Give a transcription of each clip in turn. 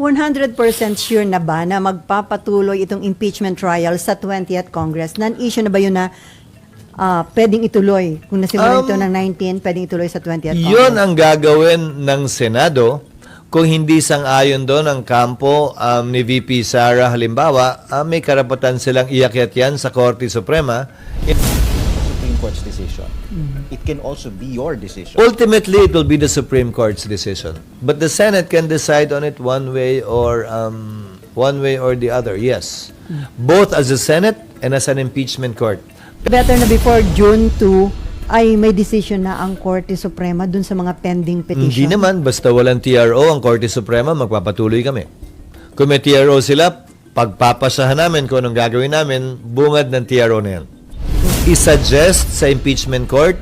100% sure na ba na magpapatuloy itong impeachment trial sa 20th Congress? Non-issue na ba yun na ah, pwedeng ituloy? Kung nasimulan Um, ito ng 19, pwedeng ituloy sa 20th Congress? Yun ang gagawin ng Senado kung hindi sang-ayon doon ang kampo um, ni VP Sara halimbawa, ah, may karapatan silang iakyat yan sa Korte Suprema. Supreme Court's decision. It can also be your decision. Ultimately, it will be the Supreme Court's decision. But the Senate can decide on it one way or um, one way or the other. Yes, both as a Senate and as an impeachment court. Better na before June 2 ay may decision na ang Korte Suprema dun sa mga pending petition. Hindi naman, basta walang TRO ang Korte Suprema, magpapatuloy kami. Kung may TRO sila, pagpapasahan namin kung anong gagawin namin, bungad ng TRO na yan. I-suggest sa impeachment court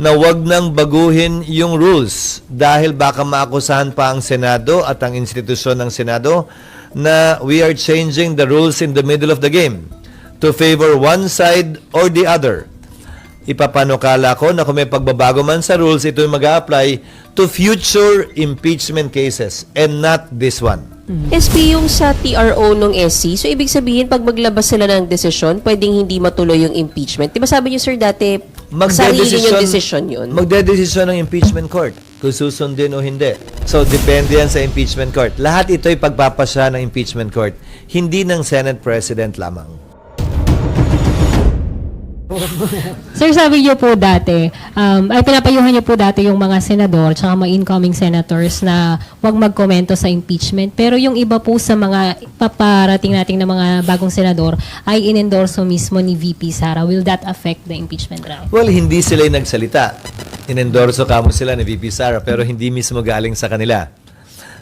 na wag nang baguhin yung rules dahil baka maakusahan pa ang Senado at ang institusyon ng Senado na we are changing the rules in the middle of the game to favor one side or the other ipapanukala ko na kung may pagbabago man sa rules, ito yung mag apply to future impeachment cases and not this one. SP yung sa TRO nung SC, so ibig sabihin pag maglabas sila ng desisyon, pwedeng hindi matuloy yung impeachment. Di ba sabi niyo sir dati, sarili yung desisyon yun? Magdedesisyon ng impeachment court kung susundin o hindi. So, depende yan sa impeachment court. Lahat ito ay pagpapasya ng impeachment court, hindi ng Senate President lamang. Sir, sabi niyo po dati, um, ay pinapayuhan niyo po dati yung mga senador tsaka mga incoming senators na huwag magkomento sa impeachment. Pero yung iba po sa mga paparating nating na mga bagong senador ay inendorso mismo ni VP Sara. Will that affect the impeachment trial? Well, hindi sila yung nagsalita. Inendorso kamo sila ni VP Sara pero hindi mismo galing sa kanila.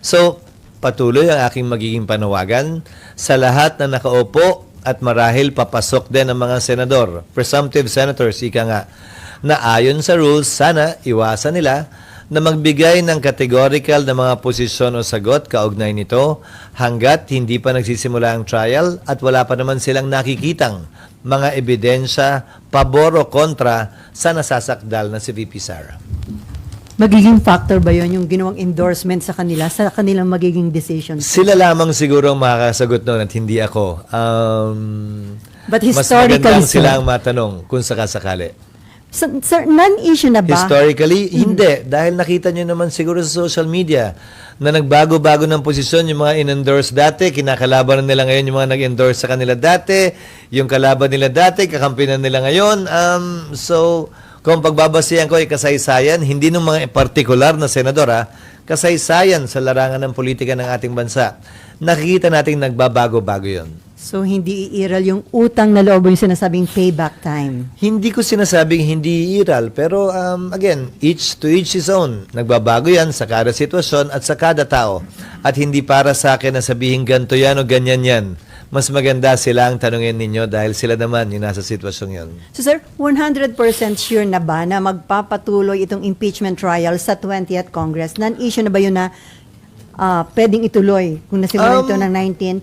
So, patuloy ang aking magiging panawagan sa lahat na nakaupo at marahil papasok din ang mga senador, presumptive senators, ika nga, na ayon sa rules, sana iwasan nila na magbigay ng categorical na mga posisyon o sagot kaugnay nito hanggat hindi pa nagsisimula ang trial at wala pa naman silang nakikitang mga ebidensya pabor o kontra sa nasasakdal na si VP Sara. Magiging factor ba yon yung ginawang endorsement sa kanila sa kanilang magiging decision? Sila lamang siguro ang makakasagot noon at hindi ako. Um, But mas historically, magandang sir- sila ang matanong kung sakasakali. Sa- Sir, non-issue na ba? Historically, hindi. Dahil nakita nyo naman siguro sa social media na nagbago-bago ng posisyon yung mga in-endorse dati, kinakalaban nila ngayon yung mga nag-endorse sa kanila dati, yung kalaban nila dati, kakampinan nila ngayon. Um, so, kung pagbabasihan ko ay kasaysayan, hindi ng mga partikular na senador, ha, kasaysayan sa larangan ng politika ng ating bansa. Nakikita natin nagbabago-bago yon. So, hindi iiral yung utang na loob yung sinasabing payback time. Hindi ko sinasabing hindi iiral, pero um, again, each to each his own. Nagbabago yan sa kada sitwasyon at sa kada tao. At hindi para sa akin na sabihin ganito yan o ganyan yan. Mas maganda sila ang tanungin ninyo dahil sila naman yung nasa sitwasyong yan. So, sir, 100% sure na ba na magpapatuloy itong impeachment trial sa 20th Congress? Non-issue na ba yun na ah, pwedeng ituloy? Kung nasimulan Um, ito ng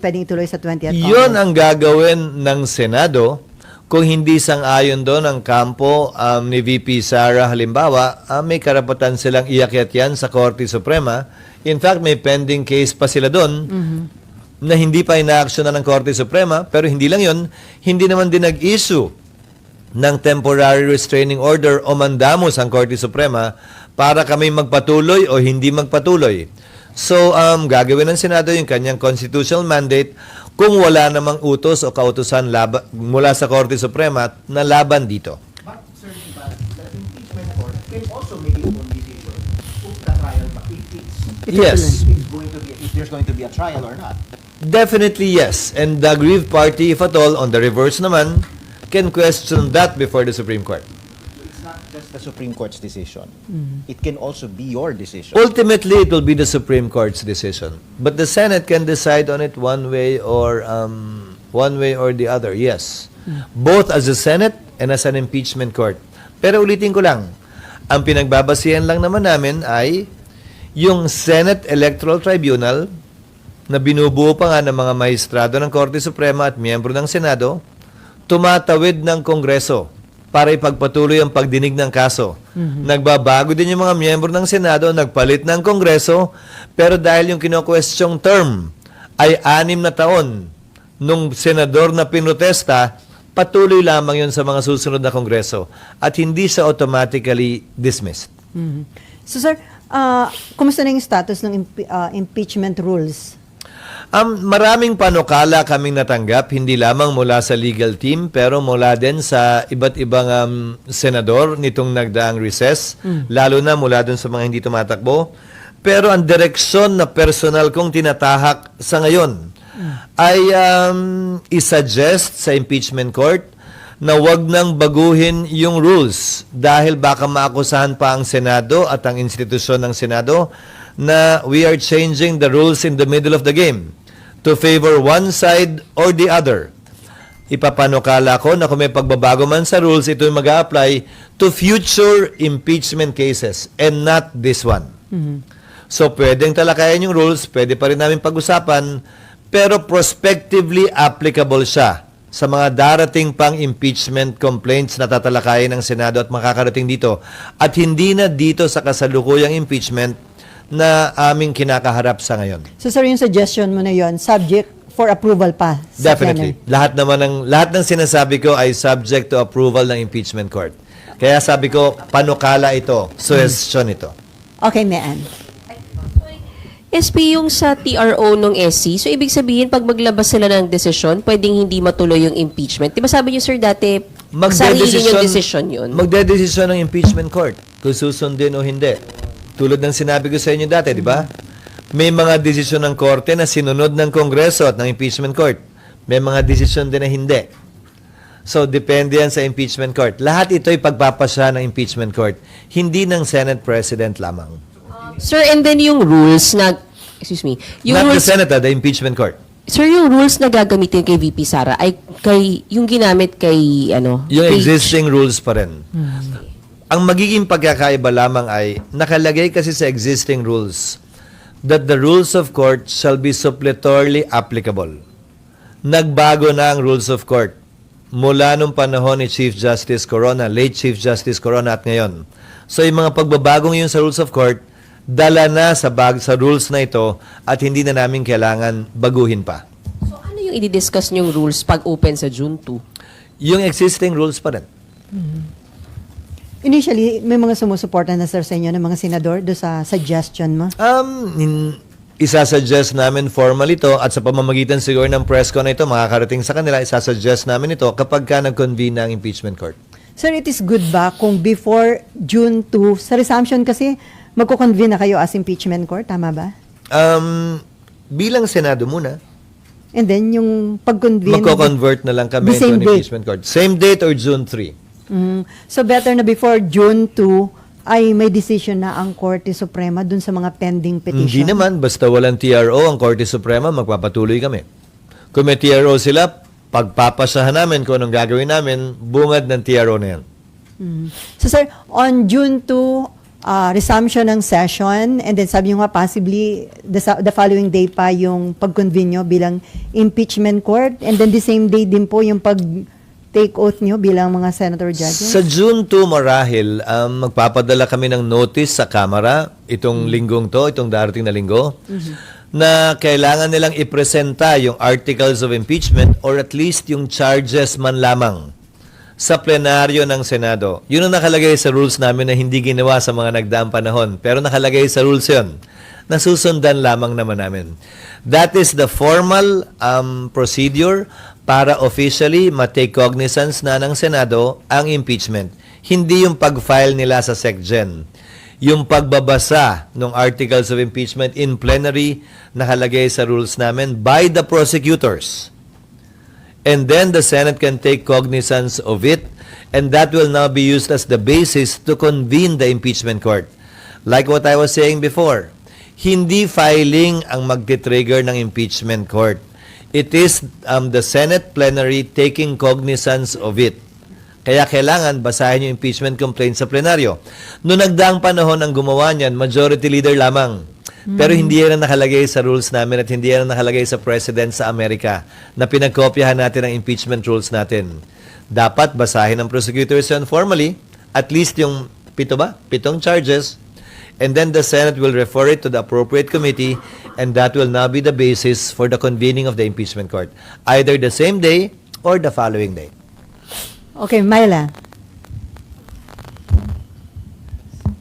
19, pwedeng ituloy sa 20th Congress? Yun ang gagawin ng Senado kung hindi sang-ayon doon ang kampo um, ni VP Sara halimbawa, ah, may karapatan silang iakyat yan sa Korte Suprema. In fact, may pending case pa sila doon na hindi pa inaaksyonan ng Korte Suprema. Pero hindi lang yun, hindi naman din nag-issue ng temporary restraining order o mandamos ang Korte Suprema para kami magpatuloy o hindi magpatuloy. So, um, gagawin ng Senado yung kanyang constitutional mandate kung wala namang utos o kautusan laba, mula sa Korte Suprema na laban dito. It's, Yes. it's going to be, if there's going to be a trial or not. Definitely yes. And the aggrieved party, if at all, on the reverse naman, can question that before the Supreme Court. It's not just the Supreme Court's decision. It can also be your decision. Ultimately, it will be the Supreme Court's decision. But the Senate can decide on it one way or um, one way or the other. Yes. Both as a Senate and as an impeachment court. Pero ulitin ko lang, ang pinagbabasihan lang naman namin ay yung Senate Electoral Tribunal na binubuo pa nga ng mga maestrado ng Korte Suprema at miyembro ng Senado, tumatawid ng Kongreso para ipagpatuloy ang pagdinig ng kaso. Nagbabago din yung mga miyembro ng Senado, nagpalit ng Kongreso, pero dahil yung kino-questioning term ay anim na taon nung senador na pinrotesta, patuloy lamang yun sa mga susunod na Kongreso at hindi siya automatically dismissed. Mhm. So sir, ah, kumusta na yung status ng impe- ah, impeachment rules? Um, maraming panukala kaming natanggap, hindi lamang mula sa legal team, pero mula din sa iba't ibang um, senador nitong nagdaang recess, lalo na mula dun sa mga hindi tumatakbo. Pero ang direksyon na personal kong tinatahak sa ngayon ay um, isuggest sa impeachment court na wag nang baguhin yung rules dahil baka maakusahan pa ang Senado at ang institusyon ng Senado na we are changing the rules in the middle of the game to favor one side or the other. Ipapanukala ko na kung may pagbabago man sa rules, ito mag apply to future impeachment cases and not this one. So, pwedeng talakayan yung rules, pwede pa rin namin pag-usapan, pero prospectively applicable siya sa mga darating pang impeachment complaints na tatalakayin ng Senado at makakarating dito. At hindi na dito sa kasalukuyang impeachment na aming kinakaharap sa ngayon. So sir, yung suggestion mo na yon, subject for approval pa. sa Definitely. Senate. Lahat naman ng lahat ng sinasabi ko ay subject to approval ng impeachment court. Kaya sabi ko, panukala ito, suggestion ito. Okay, Mean. SP yung sa TRO ng SC, so ibig sabihin pag maglabas sila ng desisyon, pwedeng hindi matuloy yung impeachment. Di ba sabi niyo sir dati, sarili yung decision yun? Magdedesisyon ng impeachment court kung susundin o hindi. Tulad ng sinabi ko sa inyo dati, di ba? May mga desisyon ng korte na sinunod ng Kongreso at ng impeachment court. May mga desisyon din na hindi. So, depende yan sa impeachment court. Lahat ito ay pagpapasya ng impeachment court, hindi ng Senate President lamang. Sir, and then yung rules na, excuse me, yung Not the rules, Senate, ah, the impeachment court. sir, yung rules na gagamitin kay VP Sara ay kay, yung ginamit kay, ano, Yung kay- existing rules pa rin. Ang magiging pagkakaiba lamang ay nakalagay kasi sa existing rules that the rules of court shall be suppletorily applicable. Nagbago na ang rules of court mula nung panahon ni Chief Justice Corona, late Chief Justice Corona at ngayon. So yung mga pagbabagong yun sa rules of court, dala na sa bag sa rules na ito at hindi na namin kailangan baguhin pa. So, ano yung i-discuss yung rules pag open sa June 2? Yung existing rules pa rin. Initially, may mga sumusuporta na sir sa inyo ng mga senador do sa suggestion mo. Um, in, isasuggest namin formally ito at sa pamamagitan siguro ng press ko na ito, makakarating sa kanila, isasuggest namin ito kapag ka nag-convene ng impeachment court. Sir, it is good ba kung before June 2, sa resumption kasi, magko-convene na kayo as impeachment court, tama ba? Um, bilang Senado muna, And then, yung pag-convene... magko-convert na lang kami The into same an date. impeachment court. Same date or June 3? Mm. So, better na before June 2, ay may decision na ang Korte Suprema dun sa mga pending petition. Hindi naman, basta walang TRO, ang Korte Suprema, magpapatuloy kami. Kung may TRO sila, pagpapasahan namin kung anong gagawin namin, bungad ng TRO na yan. Mm. So sir, on June 2, uh, resumption ng session and then sabi nyo nga possibly the, the following day pa yung pag-convene nyo bilang impeachment court. And then the same day din po yung pag take oath nyo bilang mga senator judges? Sa June 2 marahil, um, magpapadala kami ng notice sa Kamara itong linggong to, itong darating na linggo, na kailangan nilang ipresenta yung articles of impeachment or at least yung charges man lamang sa plenaryo ng Senado. Yun ang nakalagay sa rules namin na hindi ginawa sa mga nagdaang panahon. Pero nakalagay sa rules yun. Nasusundan lamang naman namin. That is the formal um, procedure para officially matake cognizance na ng Senado ang impeachment. Hindi yung pag-file nila sa SecGen. Yung pagbabasa ng articles of impeachment in plenary nakalagay sa rules namin by the prosecutors and then the Senate can take cognizance of it, and that will now be used as the basis to convene the impeachment court. Like what I was saying before, hindi filing ang magti-trigger ng impeachment court. It is um, the Senate plenary taking cognizance of it. Kaya kailangan basahin yung impeachment complaint sa plenaryo. Noong nagdaang panahon ang gumawa niyan, majority leader lamang. Pero hindi yan ang nakalagay sa rules namin at hindi yan ang nakalagay sa President sa Amerika na pinagkopyahan natin ang impeachment rules natin. Dapat basahin ng prosecutors yan formally, at least yung pito ba? Pitong charges, and then the Senate will refer it to the appropriate committee and that will now be the basis for the convening of the impeachment court, either the same day or the following day. Okay, Myla.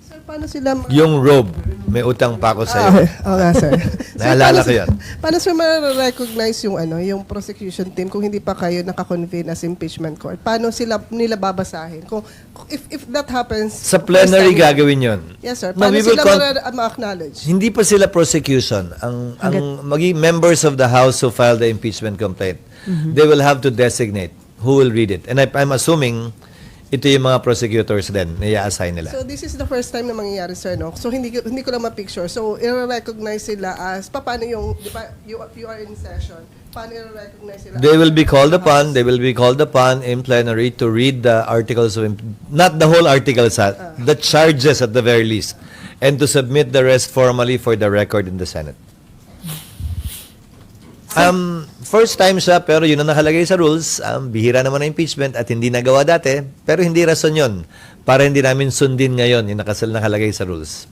Sir, paano sila... ma- Yung robe, may utang pa ako Ah, sa'yo. okay. Oo nga, sir. Naalala ko yan. Paano sir ma-recognize yung, ano, yung prosecution team kung hindi pa kayo nakakonvene as impeachment court? Paano sila nila babasahin? Kung, if, if that happens... Sa plenary gagawin yon. Yes, sir. No, Paano will sila con- ma- ma-acknowledge? Hindi pa sila prosecution. Ang ang maging members of the House who filed the impeachment complaint, Mm-hmm. they will have to designate who will read it. And I, I'm assuming ito yung mga prosecutors din i-assign nila. So this is the first time na mangyayari, sir, no? So hindi ko- hindi ko lang ma-picture. So i-recognize sila as pa- paano yung di ba you, you are in session. Paano i-recognize sila? They will be called upon, they will be called upon in plenary to read the articles of, imp- not the whole articles, ha, the charges at the very least, and to submit the rest formally for the record in the Senate. Um, first time siya, pero yun ang nakalagay sa rules. Um, bihira naman ang impeachment at hindi nagawa dati, pero hindi rason yun para hindi namin sundin ngayon yung nakasal nakalagay sa rules.